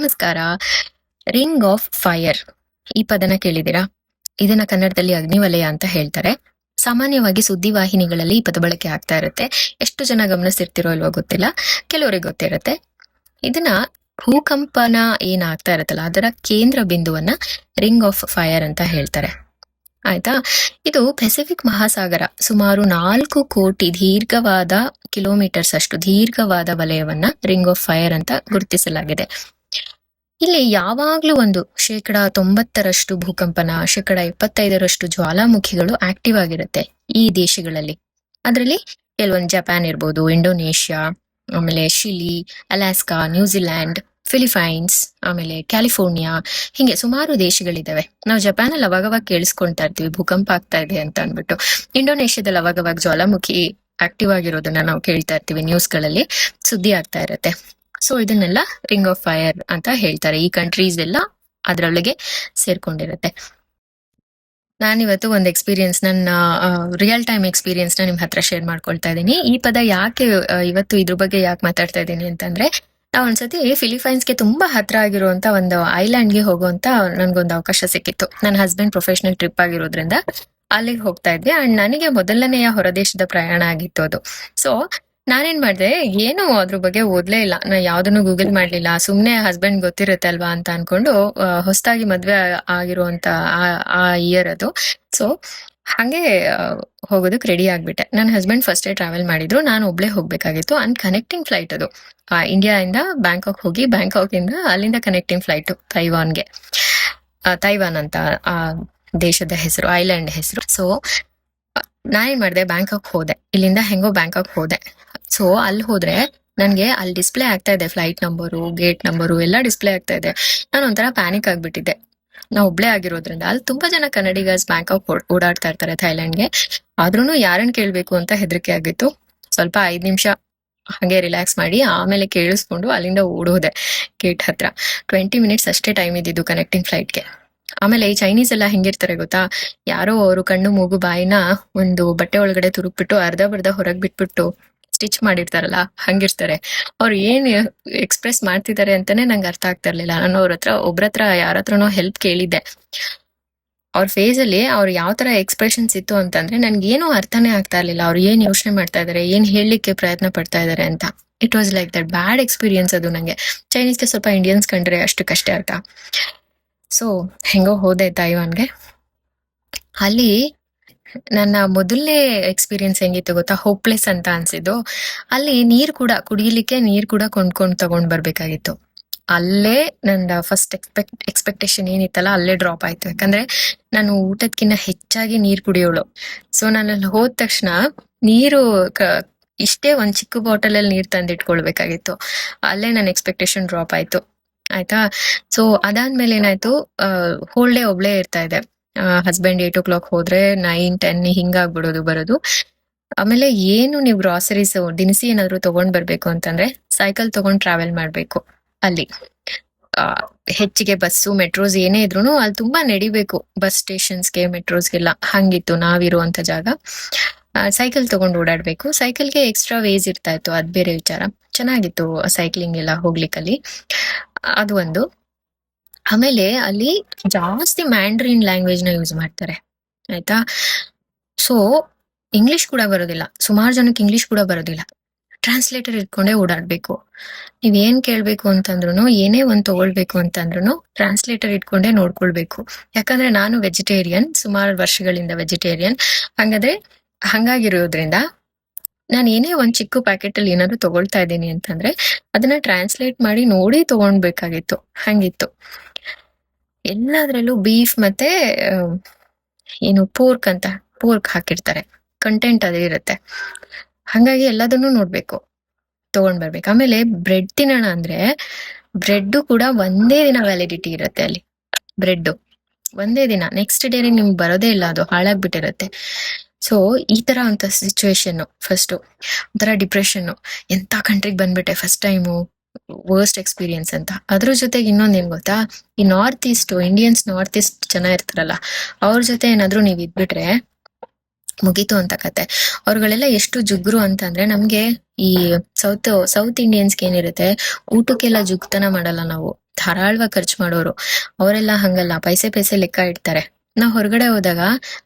ನಮಸ್ಕಾರ. Ring of fire ಈ ಪದನ ಕೇಳಿದಿರಾ ಇದನ್ನ ಕನ್ನಡದಲ್ಲಿ ಅಗ್ನಿವಲಯ ಅಂತ ಹೇಳ್ತಾರೆ. ಸಾಮಾನ್ಯವಾಗಿ ಸುದ್ದಿವಾಹಿನಿಗಳಲ್ಲಿ ಈ ಪದ ಬಳಕೆ ಆಗ್ತಾ ಇರುತ್ತೆ. ಎಷ್ಟು ಜನ ಗಮನಿಸಿರ್ತಿರೋ ಇಲ್ವೋ ಗೊತ್ತಿಲ್ಲ. ಕೆಲವರಿಗೆ ಗೊತ್ತಿರುತ್ತೆ. ಇದನ್ನ ಭೂಕಂಪನ ಏನಾಗ್ತಾ ಇರುತ್ತಲ್ಲ, ಅದರ ಕೇಂದ್ರ ಬಿಂದುವನ್ನ ರಿಂಗ್ ಆಫ್ ಫೈರ್ ಅಂತ ಹೇಳ್ತಾರೆ. ಆಯ್ತಾ? ಇದು ಪೆಸಿಫಿಕ್ ಮಹಾಸಾಗರ, ಸುಮಾರು ನಾಲ್ಕು ಕೋಟಿ ದೀರ್ಘವಾದ ಕಿಲೋಮೀಟರ್ಸ್ ಅಷ್ಟು ದೀರ್ಘವಾದ ವಲಯವನ್ನ ರಿಂಗ್ ಆಫ್ ಫೈರ್ ಅಂತ ಗುರುತಿಸಲಾಗಿದೆ. ಇಲ್ಲಿ ಯಾವಾಗ್ಲೂ ಒಂದು ಶೇಕಡ ತೊಂಬತ್ತರಷ್ಟು ಭೂಕಂಪನ, ಶೇಕಡ ಇಪ್ಪತ್ತೈದರಷ್ಟು ಜ್ವಾಲಾಮುಖಿಗಳು ಆಕ್ಟಿವ್ ಆಗಿರುತ್ತೆ ಈ ದೇಶಗಳಲ್ಲಿ. ಅದರಲ್ಲಿ ಕೆಲವೊಂದು ಜಪಾನ್ ಇರ್ಬೋದು, ಇಂಡೋನೇಷ್ಯಾ, ಆಮೇಲೆ Chile, Alaska, New Zealand Philippines ಆಮೇಲೆ ಕ್ಯಾಲಿಫೋರ್ನಿಯಾ, ಹಿಂಗೆ ಸುಮಾರು ದೇಶಗಳಿದಾವೆ ನಾವು ಜಪಾನ್ ಅಲ್ಲಿ ಅವಾಗವಾಗ ಕೇಳಿಸ್ಕೊಳ್ತಾ ಇರ್ತೀವಿ, ಭೂಕಂಪ ಆಗ್ತಾ ಇದೆ ಅಂತ ಅಂದ್ಬಿಟ್ಟು. ಇಂಡೋನೇಷ್ಯಾದಲ್ಲಿ ಅವಾಗವಾಗ ಜ್ವಾಲಾಮುಖಿ ಆಕ್ಟಿವ್ ಆಗಿರೋದನ್ನ ನಾವು ಕೇಳ್ತಾ ಇರ್ತೀವಿ ನ್ಯೂಸ್ಗಳಲ್ಲಿ ಸುದ್ದಿ ಆಗ್ತಾ ಇರುತ್ತೆ. ಸೊ ಇದನ್ನೆಲ್ಲ ರಿಂಗ್ ಆಫ್ ಫೈರ್ ಅಂತ ಹೇಳ್ತಾರೆ. ಈ ಕಂಟ್ರೀಸ್ ಎಲ್ಲ ಅದರೊಳಗೆ ಸೇರ್ಕೊಂಡಿರುತ್ತೆ. ನಾನಿವತ್ತು ಒಂದು ಎಕ್ಸ್ಪೀರಿಯನ್ಸ್ ನನ್ನ ರಿಯಲ್ ಟೈಮ್ ಎಕ್ಸ್ಪೀರಿಯನ್ಸ್ನ ನಿಮ್ ಹತ್ರ ಶೇರ್ ಮಾಡ್ಕೊಳ್ತಾ ಇದ್ದೀನಿ. ಈ ಪದ ಯಾಕೆ ಇವತ್ತು ಇದ್ರ ಬಗ್ಗೆ ಯಾಕೆ ಮಾತಾಡ್ತಾ ಇದ್ದೀನಿ ಅಂತಂದ್ರೆ, ನಾವು ಒಂದ್ಸತಿ ಫಿಲಿಪೈನ್ಸ್ಗೆ ತುಂಬಾ ಹತ್ರ ಆಗಿರುವಂತ ಒಂದು ಐಲ್ಯಾಂಡ್ಗೆ ಹೋಗುವಂತ ನನ್ಗೊಂದು ಅವಕಾಶ ಸಿಕ್ಕಿತ್ತು. ನನ್ನ ಹಸ್ಬೆಂಡ್ ಪ್ರೊಫೆಷನಲ್ ಟ್ರಿಪ್ ಆಗಿರೋದ್ರಿಂದ ಅಲ್ಲಿಗೆ ಹೋಗ್ತಾ ಇದ್ವಿ ಅಂಡ್ ನನಗೆ ಮೊದಲನೆಯ ಹೊರದೇಶದ ಪ್ರಯಾಣ ಆಗಿತ್ತು ಅದು. ಸೊ ನಾನೇನ್ ಮಾಡಿದೆ, ಏನು ಅದ್ರ ಬಗ್ಗೆ ಓದ್ಲೇ ಇಲ್ಲ. ನಾ ಯಾವ್ದನ್ನು ಗೂಗಲ್ ಮಾಡ್ಲಿಲ್ಲ. ಸುಮ್ನೆ ಹಸ್ಬೆಂಡ್ ಗೊತ್ತಿರುತ್ತೆ ಅಲ್ವಾ ಅಂತ ಅನ್ಕೊಂಡು ಹೊಸದಾಗಿ ಮದ್ವೆ ಆಗಿರುವಂತ ಆ- ಇಯರ್ ಅದು. ಸೊ ಹಂಗೆ ಹೋಗೋದಕ್ಕೆ ರೆಡಿ ಆಗ್ಬಿಟ್ಟೆ. ನನ್ನ ಹಸ್ಬೆಂಡ್ ಫಸ್ಟ್ ಟ್ರಾವೆಲ್ ಮಾಡಿದ್ರು. ನಾನು ಒಬ್ಳೆ ಹೋಗ್ಬೇಕಾಗಿತ್ತು. ಅಂಡ್ ಕನೆಕ್ಟಿಂಗ್ ಫ್ಲೈಟ್ ಅದು. ಇಂಡಿಯಾ ಇಂದ ಬ್ಯಾಂಕಾಕ್ ಹೋಗಿ ಬ್ಯಾಂಕಾಕ್ ಇಂದ ಅಲ್ಲಿಂದ ಕನೆಕ್ಟಿಂಗ್ ಫ್ಲೈಟ್ ತೈವಾನ್ಗೆ ತೈವಾನ್ ಅಂತ, ಆ, ದೇಶದ ಹೆಸರು ಐಲ್ಯಾಂಡ್ ಹೆಸರು. ಸೊ ನಾನೇನ್ ಮಾಡಿದೆ ಬ್ಯಾಂಕಾಕ್ ಹೋದೆ. ಇಲ್ಲಿಂದ ಹೆಂಗೋ ಬ್ಯಾಂಕಾಕ್ ಹೋದೆ. ಸೊ ಅಲ್ಲಿ ಹೋದ್ರೆ ನನ್ಗೆ ಅಲ್ಲಿ ಡಿಸ್ಪ್ಲೇ ಆಗ್ತಾ ಇದೆ ಫ್ಲೈಟ್ ನಂಬರು ಗೇಟ್ ನಂಬರು ಎಲ್ಲ ಡಿಸ್ಪ್ಲೇ ಆಗ್ತಾ ಇದೆ. ನಾನು ಒಂಥರ ಪ್ಯಾನಿಕ್ ಆಗ್ಬಿಟ್ಟಿದ್ದೆ. ನಾ ಒಬ್ಳೆ ಆಗಿರೋದ್ರಿಂದ ಅಲ್ಲಿ ತುಂಬಾ ಜನ ಕನ್ನಡಿಗರ್ಸ್ ಬ್ಯಾಂಕಾಕ್ ಓಡಾಡ್ತಾ ಇರ್ತಾರೆ ಥೈಲ್ಯಾಂಡ್ಗೆ ಆದ್ರೂ ಯಾರನ್ನ ಕೇಳ್ಬೇಕು ಅಂತ ಹೆದರಿಕೆ ಆಗಿತ್ತು. ಸ್ವಲ್ಪ ಐದ್ ನಿಮಿಷ ಹಾಗೆ ರಿಲ್ಯಾಕ್ಸ್ ಮಾಡಿ ಆಮೇಲೆ ಕೇಳಿಸ್ಕೊಂಡು ಅಲ್ಲಿಂದ ಓಡೋದೆ ಗೇಟ್ ಹತ್ರ. ಟ್ವೆಂಟಿ ಮಿನಿಟ್ಸ್ ಅಷ್ಟೇ ಟೈಮ್ ಇದ್ದಿದ್ದು ಕನೆಕ್ಟಿಂಗ್ ಫ್ಲೈಟ್ಗೆ ಆಮೇಲೆ ಈ ಚೈನೀಸ್ ಎಲ್ಲ ಹೆಂಗಿರ್ತಾರೆ ಗೊತ್ತಾ? ಯಾರೋ ಅವರು ಕಣ್ಣು ಮೂಗು ಬಾಯಿನ ಒಂದು ಬಟ್ಟೆ ಒಳಗಡೆ ತುರುಕ್ಬಿಟ್ಟು ಅರ್ಧ ಬರ್ಧ ಹೊರಗೆ ಬಿಟ್ಬಿಟ್ಟು ಸ್ಟಿಚ್ ಮಾಡಿರ್ತಾರಲ್ಲ, ಹಂಗಿರ್ತಾರೆ. ಅವ್ರು ಏನ್ ಎಕ್ಸ್ಪ್ರೆಸ್ ಮಾಡ್ತಿದ್ದಾರೆ ಅಂತಾನೆ ನಂಗೆ ಅರ್ಥ ಆಗ್ತಾ ಇರ್ಲಿಲ್ಲ ನಾನು ಅವ್ರ ಹತ್ರ ಒಬ್ರ ಹತ್ರ ಯಾರ ಹತ್ರನೋ ಹೆಲ್ಪ್ ಕೇಳಿದ್ದೆ. ಅವ್ರ ಫೇಸ್ ಅಲ್ಲಿ ಅವ್ರು ಯಾವ ತರ ಎಕ್ಸ್ಪ್ರೆಷನ್ಸ್ ಇತ್ತು ಅಂತಂದ್ರೆ ನನ್ಗೆ ಏನು ಅರ್ಥನೇ ಆಗ್ತಾ ಇರ್ಲಿಲ್ಲ. ಅವ್ರು ಏನ್ ಯೋಚನೆ ಮಾಡ್ತಾ ಇದಾರೆ, ಏನ್ ಹೇಳಲಿಕ್ಕೆ ಪ್ರಯತ್ನ ಪಡ್ತಾ ಇದಾರೆ ಅಂತ. It was like that bad experience ಅದು ನಂಗೆ. ಚೈನೀಸ್ಗೆ ಸ್ವಲ್ಪ ಇಂಡಿಯನ್ಸ್ ಕಂಡ್ರೆ ಅಷ್ಟು ಕಷ್ಟ ಅರ್ಥ. ಸೊ ಹೆಂಗೋ ಹೋದೆ ತೈವಾನ್ಗೆ ಅಲ್ಲಿ ನನ್ನ ಮೊದಲನೇ ಎಕ್ಸ್ಪೀರಿಯನ್ಸ್ ಹೆಂಗಿತ್ತು ಗೊತ್ತಾ? ಹೋಪ್ಲೆಸ್ ಅಂತ ಅನ್ಸಿದ್ದು. ಅಲ್ಲಿ ನೀರ್ ಕೂಡ, ಕುಡಿಲಿಕ್ಕೆ ನೀರ್ ಕೂಡ ಕೊಂಡ್ಕೊಂಡ್ ತಗೊಂಡ್ ಬರ್ಬೇಕಾಗಿತ್ತು. ಅಲ್ಲೇ ನಂದ ಫಸ್ಟ್ ಎಕ್ಸ್ಪೆಕ್ಟ್ ಎಕ್ಸ್ಪೆಕ್ಟೇಷನ್ ಏನಿತ್ತಲ್ಲ, ಅಲ್ಲೇ ಡ್ರಾಪ್ ಆಯ್ತು. ಯಾಕಂದ್ರೆ ನಾನು ಊಟದ್ಕಿಂತ ಹೆಚ್ಚಾಗಿ ನೀರ್ ಕುಡಿಯೋಳು. ಸೊ ನಾನು ಅಲ್ಲಿ ಹೋದ ತಕ್ಷಣ ನೀರು ಇಷ್ಟೇ ಒಂದ್ ಚಿಕ್ಕ ಬಾಟಲ್ ಅಲ್ಲಿ ನೀರ್ ತಂದಿಟ್ಕೊಳ್ಬೇಕಾಗಿತ್ತು. ಅಲ್ಲೇ ನನ್ನ ಎಕ್ಸ್ಪೆಕ್ಟೇಷನ್ ಡ್ರಾಪ್ ಆಯ್ತು. ಆಯ್ತಾ? ಸೊ ಅದಾದ್ಮೇಲೆ ಏನಾಯ್ತು? ಹೋಲ್ ಡೇ ಒಬ್ಳೆ ಇರ್ತಾ ಇದೆ ಹಸ್ಬೆಂಡ್ ಏಟ್ ಓ ಕ್ಲಾಕ್ ಹೋದ್ರೆ ನೈನ್ ಟೆನ್ ಹಿಂಗಾಗ್ಬಿಡೋದು, ಬರೋದು. ಆಮೇಲೆ ಏನು ನೀವು ಗ್ರಾಸರೀಸ್ ದಿನಸಿ ಏನಾದ್ರು ತಗೊಂಡ್ ಬರ್ಬೇಕು ಅಂತಂದ್ರೆ ಸೈಕಲ್ ತಗೊಂಡ್ ಟ್ರಾವೆಲ್ ಮಾಡ್ಬೇಕು ಅಲ್ಲಿ. ಹೆಚ್ಚಿಗೆ ಬಸ್ಸು ಮೆಟ್ರೋಸ್ ಏನೇ ಇದ್ರು ಅಲ್ಲಿ ತುಂಬಾ ನಡಿಬೇಕು ಬಸ್ ಸ್ಟೇಷನ್ಸ್ಗೆ ಮೆಟ್ರೋಸ್ಗೆಲ್ಲ ಹಂಗಿತ್ತು ನಾವಿರುವಂತ ಜಾಗ. ಸೈಕಲ್ ತಗೊಂಡ್ ಓಡಾಡ್ಬೇಕು. ಸೈಕಲ್ಗೆ ಎಕ್ಸ್ಟ್ರಾ ವೇಸ್ ಇರ್ತಾ ಇತ್ತು, ಅದ್ ಬೇರೆ ವಿಚಾರ. ಚೆನ್ನಾಗಿತ್ತು ಸೈಕ್ಲಿಂಗ್ ಎಲ್ಲ ಹೋಗ್ಲಿಕ್ಕಲ್ಲಿ. ಅದು ಒಂದು. ಆಮೇಲೆ ಅಲ್ಲಿ ಜಾಸ್ತಿ ಮ್ಯಾಂಡ್ರಿನ್ ಲ್ಯಾಂಗ್ವೇಜ್ನ ಯೂಸ್ ಮಾಡ್ತಾರೆ ಆಯ್ತಾ? ಸೊ ಇಂಗ್ಲಿಷ್ ಕೂಡ ಬರೋದಿಲ್ಲ. ಸುಮಾರು ಜನಕ್ಕೆ ಇಂಗ್ಲಿಷ್ ಕೂಡ ಬರೋದಿಲ್ಲ. ಟ್ರಾನ್ಸ್ಲೇಟರ್ ಇಟ್ಕೊಂಡೇ ಓಡಾಡ್ಬೇಕು. ನೀವ್ ಏನ್ ಕೇಳ್ಬೇಕು ಅಂತಂದ್ರು ಏನೇ ಒಂದ್ ತಗೊಳ್ಬೇಕು ಅಂತಂದ್ರು ಟ್ರಾನ್ಸ್ಲೇಟರ್ ಇಟ್ಕೊಂಡೇ ನೋಡ್ಕೊಳ್ಬೇಕು. ಯಾಕಂದ್ರೆ ನಾನು ವೆಜಿಟೇರಿಯನ್ ಸುಮಾರು ವರ್ಷಗಳಿಂದ ವೆಜಿಟೇರಿಯನ್ ಹಂಗಾದ್ರೆ ಹಂಗಾಗಿರೋದ್ರಿಂದ ನಾನು ಏನೇ ಒಂದ್ ಚಿಕ್ಕ ಪ್ಯಾಕೆಟ್ ಅಲ್ಲಿ ಏನಾದ್ರು ತಗೊಳ್ತಾ ಇದ್ದೀನಿ ಅಂತಂದ್ರೆ ಅದನ್ನ ಟ್ರಾನ್ಸ್ಲೇಟ್ ಮಾಡಿ ನೋಡಿ ತಗೊಂಡ್ಬೇಕಾಗಿತ್ತು. ಹಂಗಿತ್ತು. ಎಲ್ಲದ್ರಲ್ಲೂ ಬೀಫ್ ಮತ್ತೆ ಏನು ಪೋರ್ಕ್ ಅಂತ ಪೋರ್ಕ್ ಹಾಕಿರ್ತಾರೆ. ಕಂಟೆಂಟ್ ಅದೇ ಇರುತ್ತೆ. ಹಂಗಾಗಿ ಎಲ್ಲದನ್ನು ನೋಡ್ಬೇಕು ತಗೊಂಡ್ ಬರ್ಬೇಕು ಆಮೇಲೆ ಬ್ರೆಡ್ ತಿನ್ನೋಣ ಅಂದ್ರೆ ಬ್ರೆಡ್ ಕೂಡ ಒಂದೇ ದಿನ ವ್ಯಾಲಿಡಿಟಿ ಇರುತ್ತೆ ಅಲ್ಲಿ ಬ್ರೆಡ್ ಒಂದೇ ದಿನ ನೆಕ್ಸ್ಟ್ ಡೇ ನಿಮ್ಗೆ ಬರೋದೇ ಇಲ್ಲ, ಅದು ಹಾಳಾಗ್ಬಿಟ್ಟಿರುತ್ತೆ. ಸೊ ಈ ತರ ಅಂತ ಸಿಚುವೇಶನ್ ಫಸ್ಟ್ ಒಂಥರ ಡಿಪ್ರೆಷನ್ ಎಂತ ಕಂಟ್ರಿಗೆ ಬಂದ್ಬಿಟ್ಟೆ ಫಸ್ಟ್ ಟೈಮು ವರ್ಸ್ಟ್ ಎಕ್ಸ್ಪೀರಿಯನ್ಸ್ ಅಂತ. ಅದ್ರ ಜೊತೆಗೆ ಇನ್ನೊಂದ್ ಏನ್ ಗೊತ್ತಾ? ಈ north east Indians north east ಜನ ಇರ್ತಾರಲ್ಲ, ಅವ್ರ ಜೊತೆ ಏನಾದ್ರು ನೀವ್ ಇದ್ಬಿಟ್ರೆ ಮುಗೀತು ಅಂತ ಕತೆ. ಅವ್ರುಗಳೆಲ್ಲ ಎಷ್ಟು ಜುಗ್ರು ಅಂತಂದ್ರೆ ನಮ್ಗೆ ಈ ಸೌತ್ ಸೌತ್ ಇಂಡಿಯನ್ಸ್ಗೆ ಏನಿರುತ್ತೆ? ಊಟಕ್ಕೆಲ್ಲ ಜುಗ್ತನ ಮಾಡಲ್ಲ ನಾವು. ಧಾರಾಳವಾಗಿ ಖರ್ಚು ಮಾಡೋರು. ಅವರೆಲ್ಲ ಹಂಗಲ್ಲ, ಪೈಸೆ ಪೈಸೆ ಲೆಕ್ಕ ಇಡ್ತಾರೆ. ನಾವ್ ಹೊರಗಡೆ ಹೋದಾಗ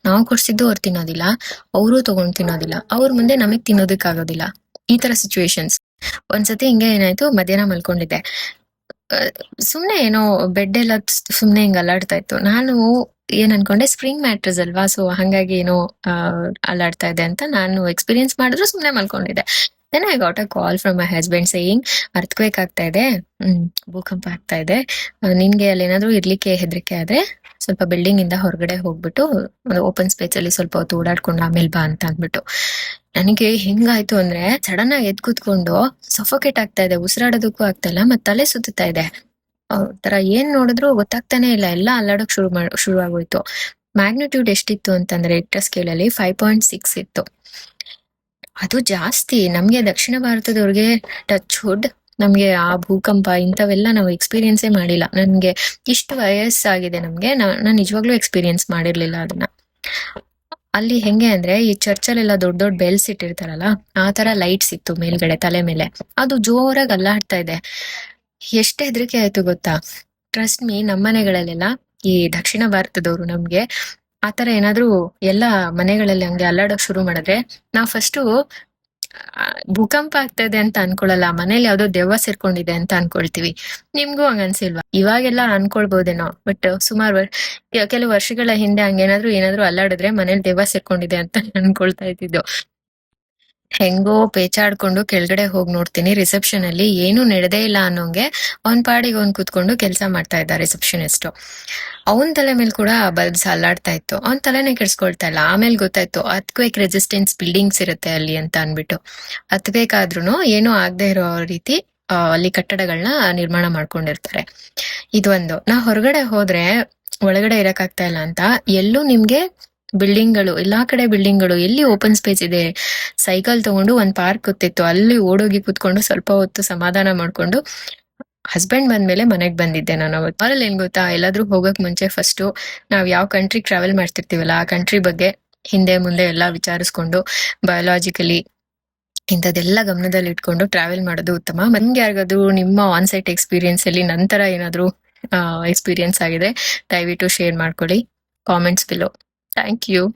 ನಾವು ಕೊಡ್ಸಿದ್ದು ಅವ್ರು ತಿನ್ನೋದಿಲ್ಲ, ಅವರು ತಗೊಂಡ್ ತಿನ್ನೋದಿಲ್ಲ. ಅವ್ರ ಮುಂದೆ ನಮಗ್ ತಿನ್ನೋದಕ್ಕಾಗೋದಿಲ್ಲ. ಈ ತರ ಸಿಚುವೇಶನ್ಸ್ ಒಂದ್ಸತಿ ಹಿಂಗೆ ಏನಾಯ್ತು, ಮಧ್ಯಾಹ್ನ ಮಲ್ಕೊಂಡಿದ್ದೆ. ಸುಮ್ಮನೆ ಏನೋ ಬೆಡ್ ಎಲ್ಲ ಸುಮ್ನೆ ಹಿಂಗ್ ಅಲ್ಲಾಡ್ತಾ ಇತ್ತು. ನಾನು ಏನ್ ಅನ್ಕೊಂಡೆ ಸ್ಪ್ರಿಂಗ್ ಮ್ಯಾಟ್ರಸ್ ಅಲ್ವಾ? ಸೊ ಹಂಗಾಗಿ ಏನೋ ಅಲ್ಲಾಡ್ತಾ ಇದೆ ಅಂತ ನಾನು ಎಕ್ಸ್ಪೀರಿಯನ್ಸ್ ಮಾಡಿದ್ರು ಸುಮ್ನೆ ಮಲ್ಕೊಂಡಿದ್ದೆ. Then I got a call from my husband saying earthquake ಆಗ್ತಾ ಇದೆ. ಹ್ಮ್, ಭೂಕಂಪ ಆಗ್ತಾ ಇದೆ. ನಿನ್ಗೆ ಅಲ್ಲಿ ಏನಾದ್ರು ಇರ್ಲಿಕ್ಕೆ ಹೆದರಿಕೆ ಆದ್ರೆ ಸ್ವಲ್ಪ ಬಿಲ್ಡಿಂಗ್ ಇಂದ ಹೊರಗಡೆ ಹೋಗ್ಬಿಟ್ಟು ಓಪನ್ ಸ್ಪೇಸ್ ಅಲ್ಲಿ ಸ್ವಲ್ಪ ಹೊತ್ತು ಓಡಾಡ್ಕೊಂಡು ಆಮೇಲೆ ಬಾ ಅಂತ ಅಂದ್ಬಿಟ್ಟು. ನನಗೆ ಹೆಂಗಾಯ್ತು ಅಂದ್ರೆ ಸಡನ್ ಆಗಿ ಎದ್ ಕೂತ್ಕೊಂಡು ಸಫೋಕೇಟ್ ಆಗ್ತಾ ಇದೆ, ಉಸಿರಾಡೋದಕ್ಕೂ ಆಗ್ತಾ ಇಲ್ಲ, ಮತ್ತೆ ತಲೆ ಸುತ್ತಾ ಇದೆ. ತರ ಏನ್ ನೋಡಿದ್ರು ಗೊತ್ತಾಗ್ತಾನೆ ಇಲ್ಲ, ಎಲ್ಲ ಅಲ್ಲಾಡಕ್ ಶುರು ಮಾಡ್ ಶುರು ಆಗೋಯ್ತು ಮ್ಯಾಗ್ನಿಟ್ಯೂಡ್ ಎಷ್ಟಿತ್ತು ಅಂತಂದ್ರೆ ರಿಕ್ಟರ್ ಸ್ಕೇಲ್ ಅಲ್ಲಿ ಫೈವ್ ಪಾಯಿಂಟ್ ಸಿಕ್ಸ್ ಇತ್ತು. ಅದು ಜಾಸ್ತಿ. ನಮ್ಗೆ ದಕ್ಷಿಣ ಭಾರತದವ್ರಿಗೆ ಟಚ್ ಹುಡ್ ನಮ್ಗೆ ಆ ಭೂಕಂಪ ಇಂಥವೆಲ್ಲ ನಾವು ಎಕ್ಸ್ಪೀರಿಯನ್ಸೇ ಮಾಡಿಲ್ಲ. ನನ್ಗೆ ಇಷ್ಟು ವಯಸ್ಸಾಗಿದೆ ನಮ್ಗೆ. ನಾನು ನಿಜವಾಗ್ಲೂ ಎಕ್ಸ್ಪೀರಿಯನ್ಸ್ ಮಾಡಿರ್ಲಿಲ್ಲ ಅದನ್ನ ಅಲ್ಲಿ ಹೆಂಗೆ ಅಂದ್ರೆ, ಈ ಚರ್ಚಲ್ಲೆಲ್ಲ ದೊಡ್ಡ ದೊಡ್ಡ ಬೆಲ್ಸ್ ಇಟ್ಟಿರ್ತಾರಲ್ಲ, ಆ ತರ ಲೈಟ್ಸ್ ಇತ್ತು ಮೇಲ್ಗಡೆ, ತಲೆ ಮೇಲೆ. ಅದು ಜೋರಾಗಿ ಅಲ್ಲಾಡ್ತಾ ಇದೆ. ಎಷ್ಟು ಹೆದರಿಕೆ ಆಯ್ತು ಗೊತ್ತಾ? ಟ್ರಸ್ಟ್ ಮೀ ನಮ್ಮನೆಗಳಲ್ಲೆಲ್ಲ ಈ ದಕ್ಷಿಣ ಭಾರತದವರು ನಮ್ಗೆ ಆತರ ಏನಾದ್ರೂ ಎಲ್ಲಾ ಮನೆಗಳಲ್ಲಿ ಹಂಗೆ ಅಲ್ಲಾಡಕ್ ಶುರು ಮಾಡಿದ್ರೆ ನಾವ್ ಫಸ್ಟು ಭೂಕಂಪ ಆಗ್ತಾ ಇದೆ ಅಂತ ಅನ್ಕೊಳ್ಳಲ್ಲ, ಮನೇಲಿ ಯಾವ್ದೋ ದೆವ್ವ ಸೇರ್ಕೊಂಡಿದೆ ಅಂತ ಅನ್ಕೊಳ್ತೀವಿ. ನಿಮ್ಗೂ ಹಂಗ ಅನ್ಸಿಲ್ವಾ? ಇವಾಗೆಲ್ಲ ಅನ್ಕೊಳ್ಬಹುದೇನೋ ಬಟ್ ಸುಮಾರು ಕೆಲವು ವರ್ಷಗಳ ಹಿಂದೆ ಹಂಗೇನಾದ್ರೂ ಏನಾದ್ರೂ ಅಲ್ಲಾಡಿದ್ರೆ ಮನೇಲಿ ದೆವ್ವ ಸೇರ್ಕೊಂಡಿದೆ ಅಂತ ಅನ್ಕೊಳ್ತಾ ಇದ್ದಿದ್ದು. ಹೆಂಗೋ ಪೇಚಾಡ್ಕೊಂಡು ಕೆಳಗಡೆ ಹೋಗಿ ನೋಡ್ತೀನಿ. ರಿಸೆಪ್ಷನ್ ಅಲ್ಲಿ ಏನು ನಡೆದೇ ಇಲ್ಲ ಅನ್ನೋಂಗೆ ಅವನ್ ಪಾಡಿಗೆ ಅವ್ನ್ ಕೂತ್ಕೊಂಡು ಕೆಲಸ ಮಾಡ್ತಾ ಇದ್ದ ರಿಸೆಪ್ಷನಿಸ್ಟ್ ಅವನ್ ತಲೆ ಮೇಲೆ ಕೂಡ ಬಲ್ಬ್ಸ್ ಅಲ್ಲಾಡ್ತಾ ಇತ್ತು. ಅವ್ನ್ ತಲೆನೇ ಕೆಡ್ಸ್ಕೊಳ್ತಾ ಇಲ್ಲ. ಆಮೇಲೆ ಗೊತ್ತಾಯ್ತು ಅತ್ಕ್ವೇಕ್ ರೆಸಿಸ್ಟೆನ್ಸ್ ಬಿಲ್ಡಿಂಗ್ಸ್ ಇರುತ್ತೆ ಅಲ್ಲಿ ಅಂತ ಅನ್ಬಿಟ್ಟು ಅತ್ಬೇಕಾದ್ರೂ ಏನೂ ಆಗದೆ ಇರೋ ರೀತಿ ಅಲ್ಲಿ ಕಟ್ಟಡಗಳನ್ನ ನಿರ್ಮಾಣ ಮಾಡ್ಕೊಂಡಿರ್ತಾರೆ. ಇದೊಂದು. ನಾ ಹೊರಗಡೆ ಹೋದ್ರೆ, ಒಳಗಡೆ ಇರಕ್ಕಾಗ್ತಾ ಇಲ್ಲ ಅಂತ ಎಲ್ಲೂ ನಿಮ್ಗೆ ಬಿಲ್ಡಿಂಗ್ಗಳು, ಎಲ್ಲಾ ಕಡೆ ಬಿಲ್ಡಿಂಗ್ಗಳು, ಎಲ್ಲಿ ಓಪನ್ ಸ್ಪೇಸ್ ಇದೆ? ಸೈಕಲ್ ತಗೊಂಡು ಒಂದ್ ಪಾರ್ಕ್ ಗೊತ್ತಿತ್ತು, ಅಲ್ಲಿ ಓಡೋಗಿ ಕುತ್ಕೊಂಡು ಸ್ವಲ್ಪ ಹೊತ್ತು ಸಮಾಧಾನ ಮಾಡ್ಕೊಂಡು ಹಸ್ಬೆಂಡ್ ಬಂದ್ಮೇಲೆ ಮನೆಗ್ ಬಂದಿದ್ದೆ ನಾನು ಅವತ್ತು. ಅವರಲ್ಲಿ ಏನ್ ಗೊತ್ತಾ, ಎಲ್ಲಾದ್ರೂ ಹೋಗಕ್ ಮುಂಚೆ ಫಸ್ಟ್ ನಾವ್ ಯಾವ ಕಂಟ್ರಿ ಟ್ರಾವೆಲ್ ಮಾಡ್ತಿರ್ತೀವಲ್ಲ, ಆ ಕಂಟ್ರಿ ಬಗ್ಗೆ ಹಿಂದೆ ಮುಂದೆ ಎಲ್ಲಾ ವಿಚಾರಿಸ್ಕೊಂಡು ಬಯೋಲಾಜಿಕಲಿ ಇಂಥದ್ದೆಲ್ಲ ಗಮನದಲ್ಲಿ ಇಟ್ಕೊಂಡು ಟ್ರಾವೆಲ್ ಮಾಡೋದು ಉತ್ತಮ. ನಮ್ಗೆ ಯಾರಿಗಾದ್ರೂ ನಿಮ್ಮ ಆನ್ಸೈಟ್ ಎಕ್ಸ್ಪೀರಿಯನ್ಸ್ ಅಲ್ಲಿ ನಂತರ ಏನಾದ್ರೂ ಎಕ್ಸ್ಪೀರಿಯನ್ಸ್ ಆಗಿದೆ, ದಯವಿಟ್ಟು ಶೇರ್ ಮಾಡ್ಕೊಳ್ಳಿ ಕಾಮೆಂಟ್ಸ್ ಬಿಲೋ Thank you.